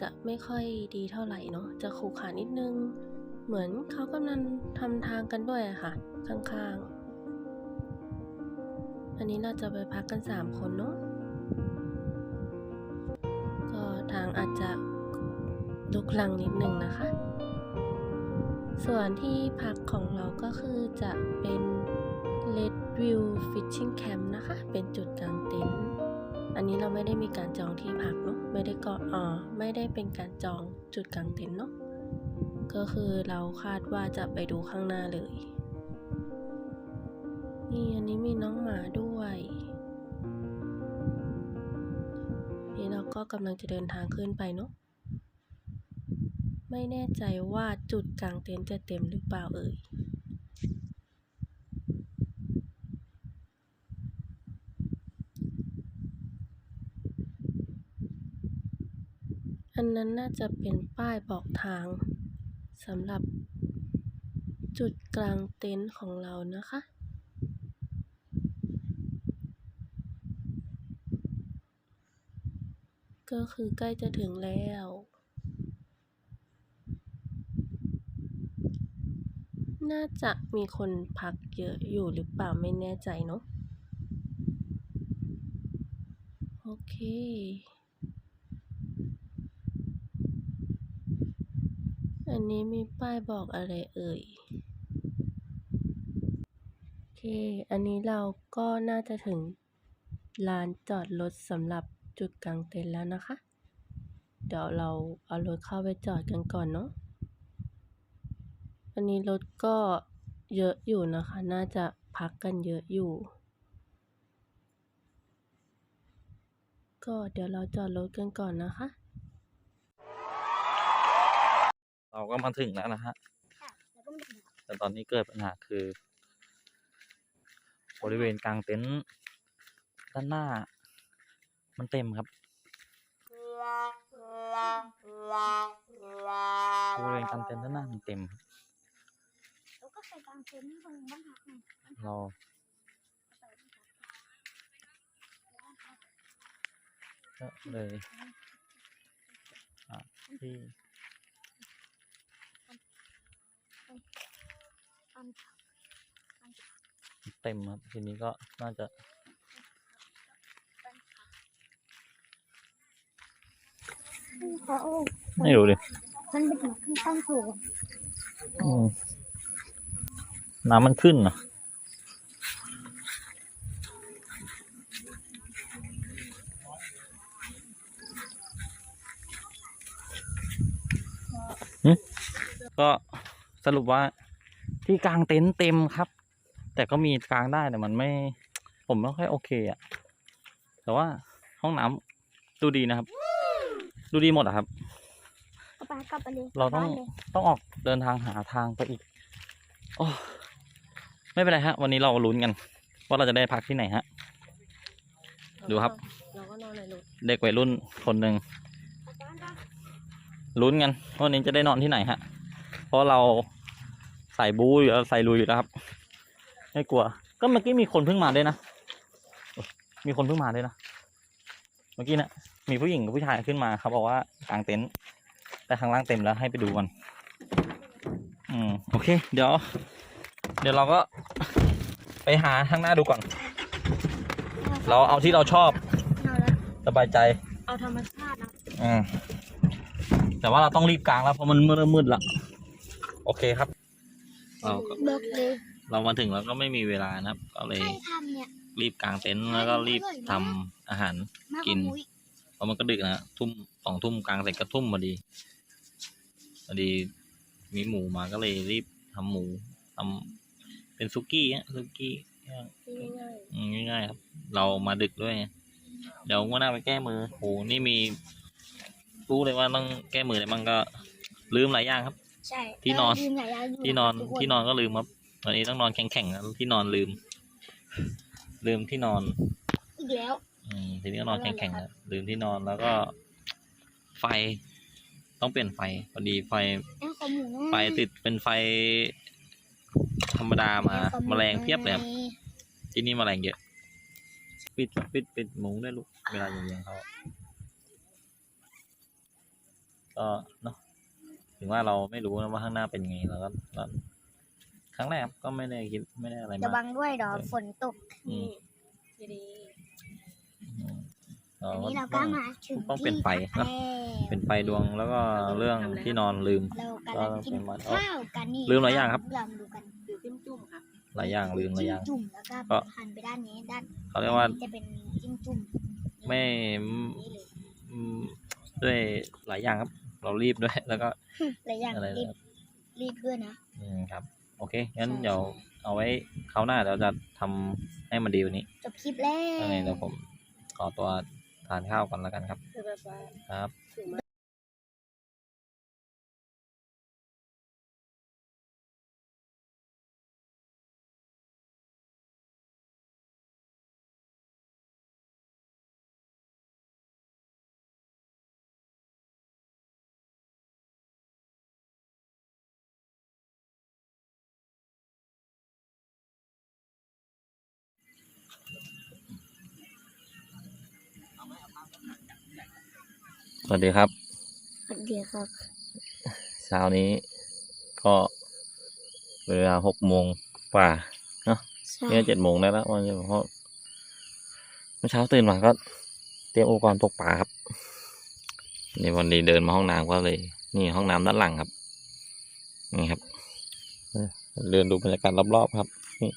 จะไม่ค่อยดีเท่าไหร่เนาะจะขรุขระนิดนึง เหมือนเขากำลังทำทางกันด้วยอะค่ะ ข้างๆ อันนี้เราจะไปพักกันสามคนเนาะก็ทางอาจจะลุกลังนิดนึงนะคะ ส่วนที่พักของเราก็คือจะเป็น Red View Fishing Camp นะคะ เป็นจุดกางเต็นท์ อันนี้เราไม่ได้มีการจองที่พักเนาะไม่ได้ก็อ่าไม่ได้เป็นการจองจุดกางเต็นท์เนาะก็คือเราคาดว่าจะไปดูข้างหน้าเลย นี่อันนี้มีน้องหมาด้วย นี่เราก็กำลังจะเดินทางขึ้นไปเนาะไม่แน่ใจว่าจุดกลางเต็นท์จะเต็มหรือเปล่าเอ่ย นั้นน่าจะเป็นป้ายบอกทางสำหรับจุดกลางเต็นท์ของเรานะคะ ก็คือใกล้จะถึงแล้วน่าจะมีคนพักเยอะอยู่หรือเปล่าไม่แน่ใจเนาะโอเค อันนี้มีป้ายบอกอะไรเอ่ย โอเค อันนี้เราก็น่าจะถึงลานจอดรถสำหรับจุดกลางเต็นท์แล้วนะคะ เดี๋ยวเราเอารถเข้าไปจอดกันก่อนเนาะ อันนี้รถก็เยอะอยู่นะคะ น่าจะพักกันเยอะอยู่ ก็เดี๋ยวเราจอดรถกันก่อนนะคะ เราก็มาถึงแล้วนะฮะแล้วก็ไม่ถึงแต่ตอนนี้เกิดปัญหาคือ บริเวณกลางเต็นท์ด้านหน้า มันเต็มครับ บริเวณกลางเต็นท์ด้านหน้ามันเต็มครับแล้วก็ไปกลางเต็นท์ตรงบ้านพักไงเราก็เลยอะที่ อัน เต็มครับ ทีนี้ก็น่าจะเขาไม่รู้เลยมันเป็นถึงขึ้นตั้งถูกอืมน้ำมันขึ้นนะหึก็ สรุปว่าที่กลางเต็นท์เต็มครับ แต่ก็มีกลางได้แต่มันไม่ ผมไม่ค่อยโอเคอะแต่ว่าห้องน้ำดูดีนะครับ ดูดีหมดอะครับก็ไปกลับไปเลยเราต้องกลับบ้นลยต้องออกเดินทางหาทางไปอีกโอ้ไม่เป็นไรฮะ วันนี้เราลุ้นกัน ว่าเราจะได้พักที่ไหนฮะ ดูครับเราก็นอนในรถเด็กวัยรุ่นคนหนึ่งลุ้นกันว่าวันนี้จะได้นอนที่ไหนฮะ เพราะเราใส่บูอยู่แล้วใส่ลุยอยู่แล้วครับ ไม่กลัว ก็เมื่อกี้มีคนเพิ่งมาด้วยนะ มีคนเพิ่งมาด้วยนะ เมื่อกี้นะมีผู้หญิงกับผู้ชายขึ้นมาเขาบอกว่ากางเต็นท์ แต่ข้างล่างเต็มแล้วให้ไปดูกัน อืม โอเค เดี๋ยว เดี๋ยวเราก็ไปหาข้างหน้าดูก่อน เราเอาที่เราชอบเอาละสบายใจ เอาธรรมชาตินะ อืมแต่ว่าเราต้องรีบกลางแล้วเพราะมันมืดมืดละ โอเคครับ เราก็เบิกเลยเรามาถึงแล้วก็ไม่มีเวลานะครับ ก็เลยใครทำเนี่ยรีบกางเต็นท์แล้วก็รีบทำอาหาร มากกินมุ้ยเพราะมันก็ดึกนะทุ่มสองทุ่มกลางเสร็จก็ทุ่มพอดีพอดีมีหมูมาก็เลยรีบทำหมูทำเป็นซุกี้ฮะซุกี้ย่าง ง่ายอืมง่ายๆครับ เรามาดึกด้วยเดี๋ยวว่าหน้าไปแก้มือโหนี่มี รู้เลยว่าต้องแก้มืออะไรบ้างก็ ลืมหลายอย่างครับ ใช่ที่นอนยืไหนอะยู่ที่นอนทุกคที่นอนก็ลืมครับวันนี้ต้องนอนแข็งๆนะที่นอนลืม ลืมที่นอน อีกแล้ว อืมทีนี้ก็นอนแข็งๆแล้วลืมที่นอนแล้วก็ ไฟ ต้องเปลี่ยนไฟพอดีไฟ แอลขอหมูหน่อยไฟติดเป็นไฟ ธรรมดามาขอหแมลงเพียบเลยครับหน่อที่นี่แมลงเยอะ ปิดปิดปิดมุ้งได้วยลูกเวลาอยู่เลี้ยงเขาก็เนาะ ถึงว่าเราไม่รู้นะว่าข้างหน้าเป็นไงเราก็เราครั้งแรกก็ไม่ได้คิดไม่ได้อะไรระมากวังด้วยเดี๋ยวฝนตกอืมดีอืมเราอันก็นี้เราต้ก็อง มาถึงต้องเปลี่ยนไฟที่พักเนอะแล้วเป็นไฟดวงแล้วก็เรื่องที่นอนลืม เรากำลังกินก็เป็นวันข้าวกันนี่ลืมหลายอย่างครับ ลองดูกันๆคือจิ้มจุ่มครับหลายอย่างลืมหลายอย่างจิ้มจุ่มแล้วก็ก็ หันไปด้านนี้ด้านเขาเรียกว่าจะเป็นจิ้มจุ่มไม่ นี่เลยอืมด้วยหลายอย่างครับ เรารีบด้วย แล้วก็หลายอย่างอะไรรีบนะครับรีบด้วยนะอืมครับ โอเค งั้นใช่เดี๋ยวเอาไว้คราวหน้าเดี๋ยวจะทำให้มันดีกว่านี้ จบคลิปแล้วยังไงเดี๋ยวผมขอตัวทานข้าวก่อนแล้วกันครับคือแบบว่าครับ วัสดีครับ สวัสดีครับ เช้านี้ก็เวลาหกโมงกว่าใช่เนี่ยเจ็ดโมงได้แล้ววันนี้เพราะเมื่อเช้าตื่นมาก็เตรียมอุปกรณ์ตกปลาครับนี่วันนี้เดินมาห้องน้ำก็เลย นี่ห้องน้ำด้านหลังครับ นี่ครับเออเดินดูบรรยากาศรอบๆครับนี่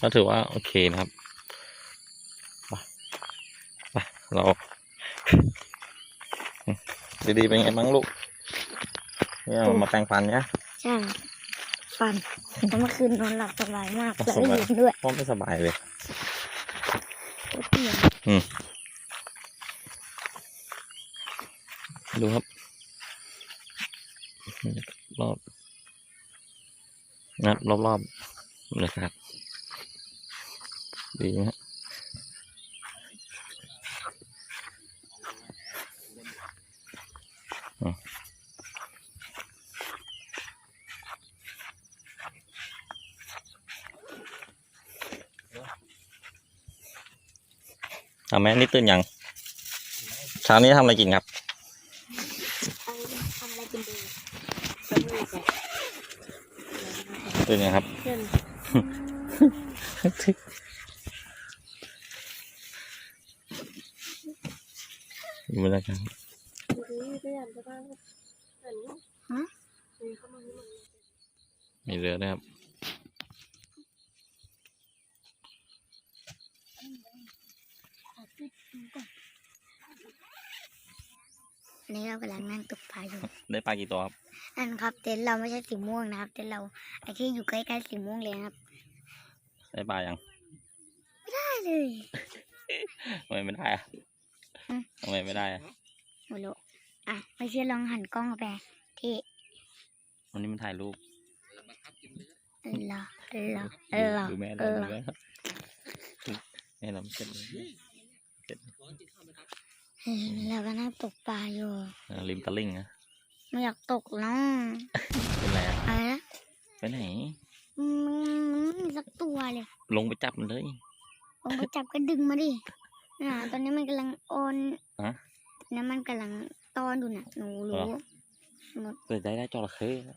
ก็ถือว่าโอเคนะครับไปไปเรา ดีๆเป็นไงบ้างลูกเนี่ยมาแปรงฟันเนี่ยใช่ฟันแต่เมื่อคืนนอนหลับสบายมากโอ้แล้วโหก็ยืนด้วยพ่อไม่สบายเลยโคตรเตียงดูครับรอบนะรอบรอบๆนะครับดีไหมฮะอะ ทำไหมนี่ตื่นยังเช้านี้ทำอะไรกินครับเอาทำอะไรกินดีสนุกอะตื่นยังครับเพื่อนดูบรรยากาศดูดิเพื่อนจะบ้านเห็นลูกฮะมีเข้ามาที่มันมีเรือด้วยครับ ขอปิดดูก่อนอันนี้ เรากำลังนั่งตกปลาอยู่ ได้ปลากี่ตัวครับนั่นครับ เต็นท์เราไม่ใช่สีม่วงนะครับ เต็นท์เราไอ้ที่อยู่ใกล้ๆสีม่วงเลยนะครับ ได้ปลายังได้เลยทำไมไม่ได้อะอืมทำไมไม่ได้อะโมโลอะไม่เชื่อลองหันกล้องไปที่วันนี้มันถ่ายรูปเหรอเหรอเออเหรอดูแม่เอได้อดูแม่ครับแม่เราเสร็จเลยเสร็จ เออเราก็นั่งตกปลาอยู่อ่าริมตะลิ่งนะไม่อยากตกแล้วเป็นไรอะอะไรนะไปไหนมันมันไม่มีสักตัวเลย ลงไปจับมันเลยผมไปจับก็ดึงมาดิน่ะตอนนี้มันกำลังโอนฮะนะมันกำลังตอนดูน่ะหนูเหรรู้อหมดเปิดได้ได้จระเข้อะ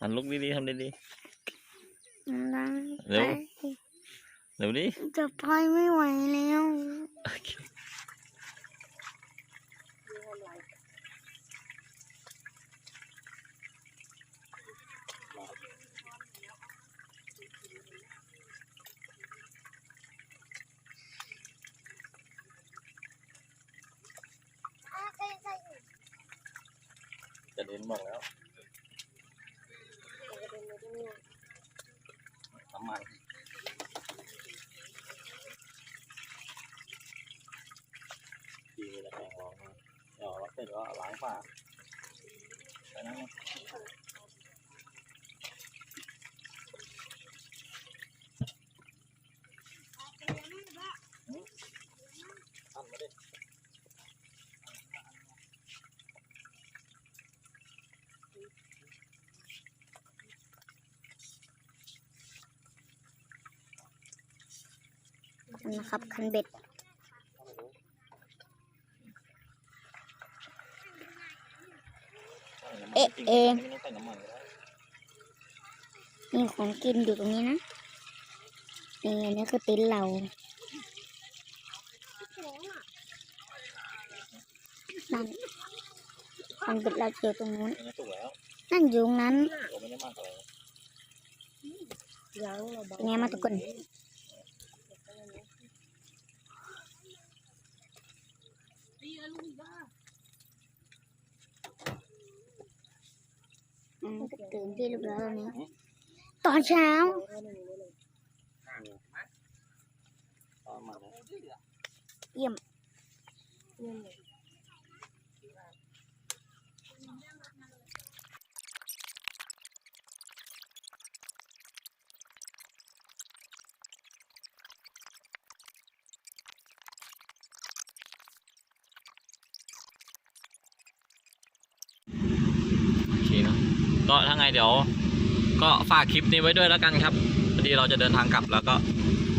อันลุกดีๆทำดีนะเร็วๆเร็วดิจะไปไม่ไหวแล้ว จะเดินบอกแล้วน้ำมันดีแล้วแปรงรองเดี๋ยวเราเสร็จแล้วล้างฝาไปนั่งนะตั้งมาดิ นนะครับ คันเบ็ด เอ๊ะเอ๊ะมีของกินอยู่ตรงนี้นะ นี่อันนี้คือติ้นเรานั่นคันเบ็ดเราเจอตรงนู้นถูกแล้วนั่นอยู่ตรงนั้นผมไม่ได้มากอะไร เป็นไงมาทุกคนอืมก็ ตื่นที่เรียบร้อยแล้วนี้ตอนเช้ามาแล้วเยี่ยมโอเคเนอะก็ถ้าไง เดี๋ยว ก็ฝากคลิปนี้ไว้ด้วยแล้วกันครับพอดีเราจะเดินทางกลับแล้วก็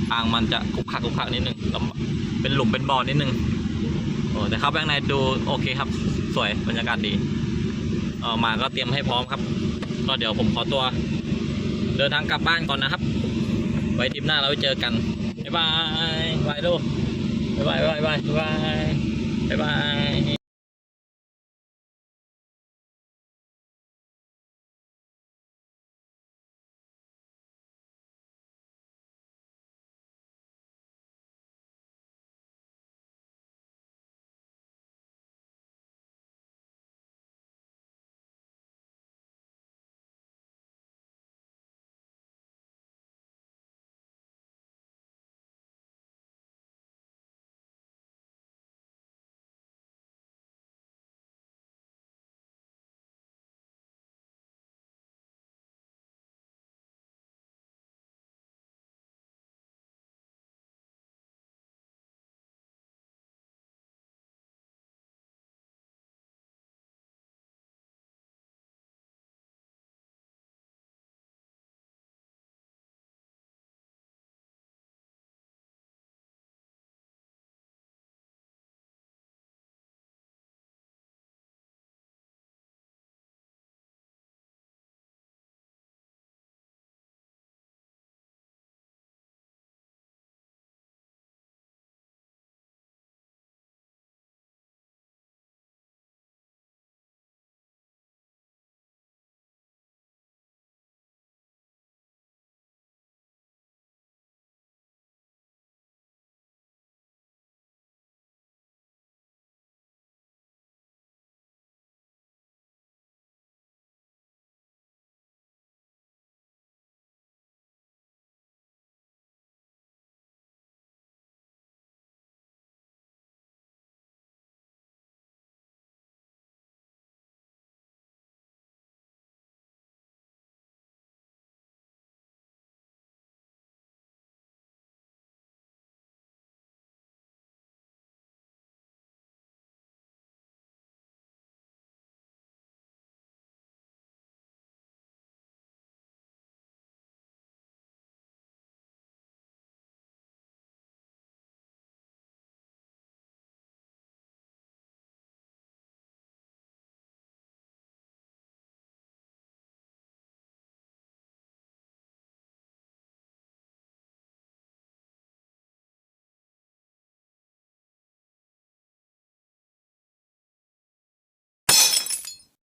ทางมันจะคุกคักคุกคักนิดนึงลำเป็นหลุมเป็นบ่อนิดนึงโอ้แต่เข้าไปข้างในดูโอเคครับ สวยบรรยากาศดีเออมาก็เตรียมให้พร้อมครับ ก็เดี๋ยวผมขอตัว เดินทางกลับบ้านก่อนนะครับ ไว้ทริปหน้าเราไว้เจอกันบ๊ายบายบายลูกบ๊ายบายบ๊ายบายบ๊ายบายบ๊ายบาย